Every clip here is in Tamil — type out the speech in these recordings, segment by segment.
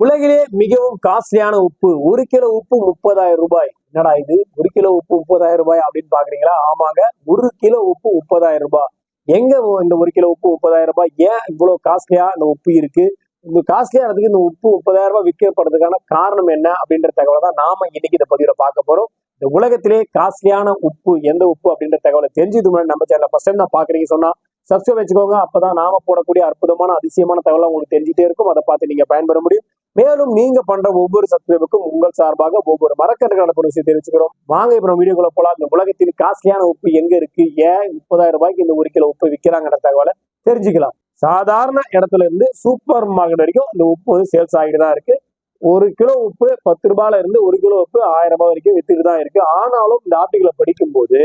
உலகிலே மிகவும் காஸ்ட்லியான உப்பு ஒரு கிலோ உப்பு முப்பதாயிரம் ரூபாய். என்னடா இது? ஒரு கிலோ உப்பு முப்பதாயிரம் ரூபாய் அப்படின்னு பாக்குறீங்களா? ஆமாங்க. ஒரு கிலோ உப்பு முப்பதாயிரம் ரூபாய். எங்க இந்த ஒரு கிலோ உப்பு முப்பதாயிரம் ரூபாய்? ஏன் இவ்வளவு காஸ்ட்லியா இந்த உப்பு இருக்கு? இந்த காஸ்ட்லியா இருக்கிறதுக்கு இந்த உப்பு முப்பதாயிரம் ரூபாய் விற்கப்படுறதுக்கான காரணம் என்ன அப்படின்ற தகவலை தான் நாம இன்னைக்கு இந்த பதிவுல பார்க்க போறோம். இந்த உலகத்திலே காஸ்ட்லியான உப்பு எந்த உப்பு அப்படின்ற தகவலை தெரிஞ்சது முன்னாடி நம்ம சேனல் ஃபர்ஸ்ட் டைம் நான் பாக்குறீங்க சொன்னா சப்ஸ்கிரைப் வச்சுக்கோங்க. அப்பதான் நாம போடக்கூடிய அற்புதமான அதிசயமான தகவலை உங்களுக்கு தெரிஞ்சுட்டே இருக்கும். அதை பார்த்து நீங்க பயன்பெற முடியும். மேலும் நீங்க பண்ற ஒவ்வொரு சப்ஸ்கிரைபுக்கும் உங்கள் சார்பாக ஒவ்வொரு மரக்கன்றுகள் அனுப்பும் விஷயம் தெரிவிச்சுக்கிறோம். வாங்க இப்ப நம்ம வீடியோக்குள்ள போலாம். இந்த உலகத்தின் காஸ்ட்லியான உப்பு எங்க இருக்கு? ஏன் முப்பதாயிரம் ரூபாய்க்கு இந்த ஒரு கிலோ உப்பு விற்கிறாங்கிற தகவலை தெரிஞ்சுக்கலாம். சாதாரண இடத்துல இருந்து சூப்பர் மார்க்கெட் வரைக்கும் இந்த உப்பு வந்து சேல்ஸ் ஆகிட்டு தான் இருக்கு. ஒரு கிலோ உப்பு பத்து ரூபாயில இருந்து ஒரு கிலோ உப்பு ஆயிரம் ரூபாய் வரைக்கும் வித்துட்டு தான் இருக்கு. ஆனாலும் இந்த ஆர்டிகளை படிக்கும்போது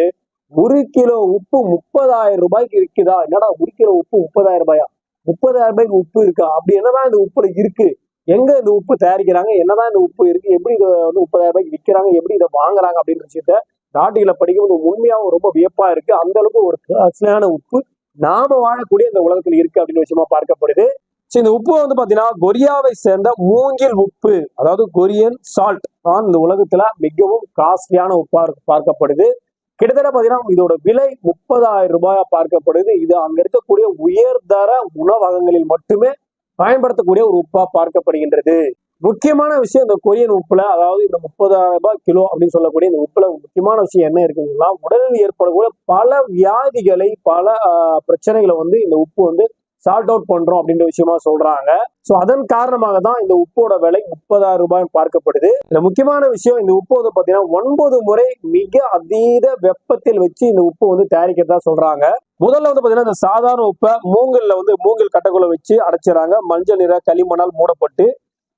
ஒரு கிலோ உப்பு முப்பதாயிரம் ரூபாய்க்கு விற்குதா என்னடா ஒரு கிலோ உப்பு முப்பதாயிரம் ரூபாயா? முப்பதாயிரம் ரூபாய்க்கு உப்பு இருக்கா? அப்படி என்னதான் இந்த உப்புல இருக்கு? எங்க இந்த உப்பு தயாரிக்கிறாங்க? என்னதான் இந்த உப்பு இருக்கு? எப்படி இதை வந்து முப்பதாயிரம் ரூபாய்க்கு விற்கிறாங்க எப்படி இதை வாங்குறாங்க? அப்படின்ற விஷயத்த நாட்டிகளை படிக்கும்போது உண்மையாகவும் ரொம்ப வியப்பா இருக்கு. அந்த அளவுக்கு ஒரு காஸ்ட்லியான உப்பு நாம வாழக்கூடிய இந்த உலகத்தில் இருக்கு அப்படின்னு விஷயமா பார்க்கப்படுது. சரி இந்த உப்பு வந்து பாத்தீங்கன்னா கொரியாவை சேர்ந்த மூங்கில் உப்பு அதாவது கொரியன் சால்ட் தான் இந்த உலகத்துல மிகவும் காஸ்ட்லியான உப்பா பார்க்கப்படுது. கிட்டத்தட்ட பாத்தீங்கன்னா இதோட விலை முப்பதாயிரம் ரூபாயா பார்க்கப்படுது. இது அங்க இருக்கக்கூடிய உயர்தர உணவகங்களில் மட்டுமே பயன்படுத்தக்கூடிய ஒரு உப்பா பார்க்கப்படுகின்றது. முக்கியமான விஷயம் இந்த கொரியன் உப்புல அதாவது இந்த முப்பதாயிரம் ரூபாய் கிலோ அப்படின்னு சொல்லக்கூடிய இந்த உப்புல முக்கியமான விஷயம் என்ன இருக்குன்னா உடலில் ஏற்படக்கூடிய பல வியாதிகளை பல ஆஹ், பிரச்சனைகளை வந்து இந்த உப்பு வந்து சால்ட் அவுட் பண்றோம் அப்படின்ற விஷயமா சொல்றாங்க. சோ அதன் காரணமாக தான் இந்த உப்போட விலை முப்பதாயிரம் ரூபாய் பார்க்கப்படுது. இந்த முக்கியமான விஷயம் இந்த உப்பு வந்து பாத்தீங்கன்னா ஒன்பது முறை மிக அதீத வெப்பத்தில் வச்சு இந்த உப்பு வந்து தயாரிக்கிறதா சொல்றாங்க. முதல்ல வந்து பாத்தீங்கன்னா இந்த சாதாரண உப்பை மூங்கில்ல வந்து மூங்கில் கட்டைக்குள்ள வச்சு அடைச்சிடறாங்க மஞ்சள் நிற களிமண்ணால் மூடப்பட்டு.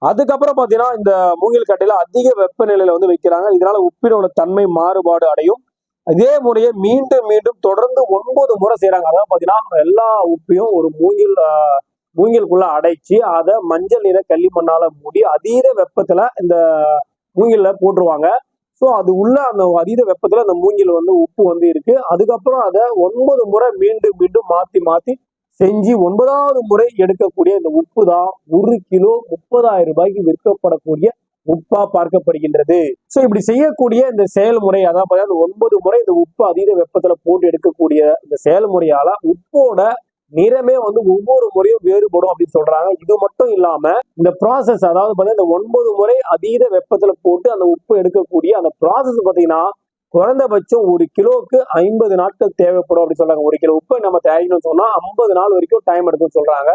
அதுக்கப்புறம் பாத்தீங்கன்னா இந்த மூங்கில் கட்டையில அதிக வெப்பநிலையில வந்து வைக்கிறாங்க. இதனால உப்பினோட தன்மை மாறுபாடு அடையும். இதே முறையை மீண்டும் மீண்டும் தொடர்ந்து ஒன்பது முறை செய்யறாங்க அதாவது பாத்தீங்கன்னா எல்லா உப்பையும் ஒரு மூங்கில் மூங்கிலுக்குள்ள அடைச்சு அதை மஞ்சள் நிற களிமண்ணால மூடி அதீத வெப்பத்துல இந்த மூங்கில போட்டுருவாங்க. ஸோ அது உள்ள அந்த அதீத வெப்பத்துல அந்த மூங்கில் வந்து உப்பு வந்து இருக்கு. அதுக்கப்புறம் அதை ஒன்பது முறை மீண்டும் மீண்டும் மாத்தி மாத்தி செஞ்சு ஒன்பதாவது முறை எடுக்கக்கூடிய இந்த உப்பு தான். ஒரு கிலோ முப்பதாயிரம் ரூபாய்க்கு விற்கப்படக்கூடிய உப்பா பார்க்கப்படுகின்றது. சோ இப்படி செய்யக்கூடிய இந்த செயல்முறை அதாவது பார்த்தீங்கன்னா ஒன்பது முறை இந்த உப்பு அதீத வெப்பத்துல போட்டு எடுக்கக்கூடிய இந்த செயல்முறையால உப்போட நிறமே வந்து ஒவ்வொரு முறையும் வேறுபடும் அப்படின்னு சொல்றாங்க. இது மட்டும் இல்லாம இந்த ப்ராசஸ் அதாவது பார்த்தீங்கன்னா இந்த ஒன்பது முறை அதீத வெப்பத்துல போட்டு அந்த உப்பு எடுக்கக்கூடிய அந்த ப்ராசஸ் பார்த்தீங்கன்னா குறைந்தபட்சம் ஒரு கிலோவுக்கு ஐம்பது நாட்கள் தேவைப்படும் அப்படின்னு சொல்றாங்க. ஒரு கிலோ உப்பை நம்ம தயாரிக்கணும்னு சொன்னா ஐம்பது நாள் வரைக்கும் டைம் எடுக்கும்னு சொல்றாங்க.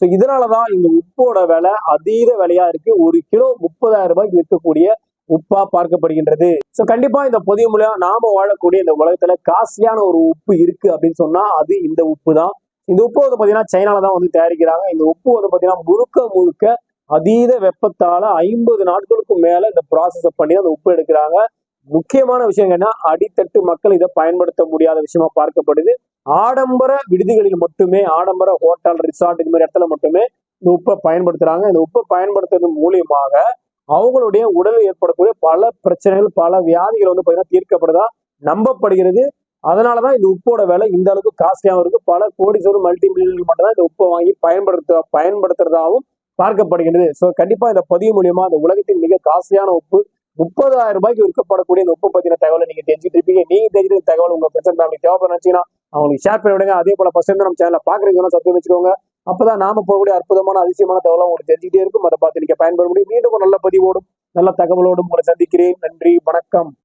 ஸோ இதனாலதான் இந்த உப்போட விலை அதீத விலையா இருக்கு. ஒரு கிலோ முப்பதாயிரம் ரூபாய்க்கு விற்கக்கூடிய உப்பா பார்க்கப்படுகின்றது. ஸோ கண்டிப்பா இந்த பதிவு மூலியம் நாம வாழக்கூடிய இந்த உலகத்துல காஸ்ட்லியான ஒரு உப்பு இருக்கு அப்படின்னு சொன்னா அது இந்த உப்பு தான் இந்த உப்பு வந்து பாத்தீங்கன்னா சைனால தான் வந்து தயாரிக்கிறாங்க. இந்த உப்பு வந்து பாத்தீங்கன்னா முழுக்க முழுக்க அதீத வெப்பத்தால ஐம்பது நாட்களுக்கு மேல இந்த ப்ராசஸை பண்ணி அந்த உப்பு எடுக்கிறாங்க. முக்கியமான விஷயம் என்னன்னா அடித்தட்டு மக்கள் இதை பயன்படுத்த முடியாத விஷயமா பார்க்கப்படுது. ஆடம்பர விடுதிகளில் மட்டுமே ஆடம்பர ஹோட்டல் ரிசார்ட் இது மாதிரி இடத்துல மட்டுமே இந்த உப்பை பயன்படுத்துறாங்க. இந்த உப்பை பயன்படுத்துறது மூலியமாக அவங்களுடைய உடலில் ஏற்படக்கூடிய பல பிரச்சனைகள் பல வியாதிகள் வந்து பார்த்தீங்கன்னா தீர்க்கப்படுதா நம்பப்படுகிறது. அதனாலதான் இந்த உப்போட விலை இந்த அளவுக்கு காஸ்ட்லியாகவும் இருக்கு. பல கோடி சோறு மல்டி மில்லியன் மட்டும்தான் இந்த உப்பை வாங்கி பயன்படுத்த பயன்படுத்துறதாகவும் பார்க்கப்படுகிறது. ஸோ கண்டிப்பா இந்த பதிவு மூலியமா இந்த உலகத்தின் மிக காஸ்ட்லியான உப்பு முப்பதாயிரம் ரூபாய்க்கு விற்கப்படக்கூடிய இந்த உப்பு பத்தின தகவலை நீங்க தெரிஞ்சுட்டு இருப்பீங்க. நீங்க தெரிஞ்ச தகவல் உங்க பிரச்சனை ஃபேமிலி தேவைப்படுச்சுன்னா அவங்களுக்கு ஷேர் பண்ணி விடுங்க. அதே போல ஃபர்ஸ்ட் நம்ம சேனலை பாக்குறீங்கன்னா சப்ஸ்கிரைப் வச்சுக்கோங்க அப்பதான் நாம போகக்கூடிய அற்புதமான அதிசயமான தகவலும் உங்களுக்கு தெரிஞ்சுக்கிட்டே இருக்கும். அதை பார்த்து நீங்க பயன்பெற முடியும். மீண்டும் நல்ல பதிவோடும் நல்ல தகவலோடும் உங்களை சந்திக்கிறேன். நன்றி வணக்கம்.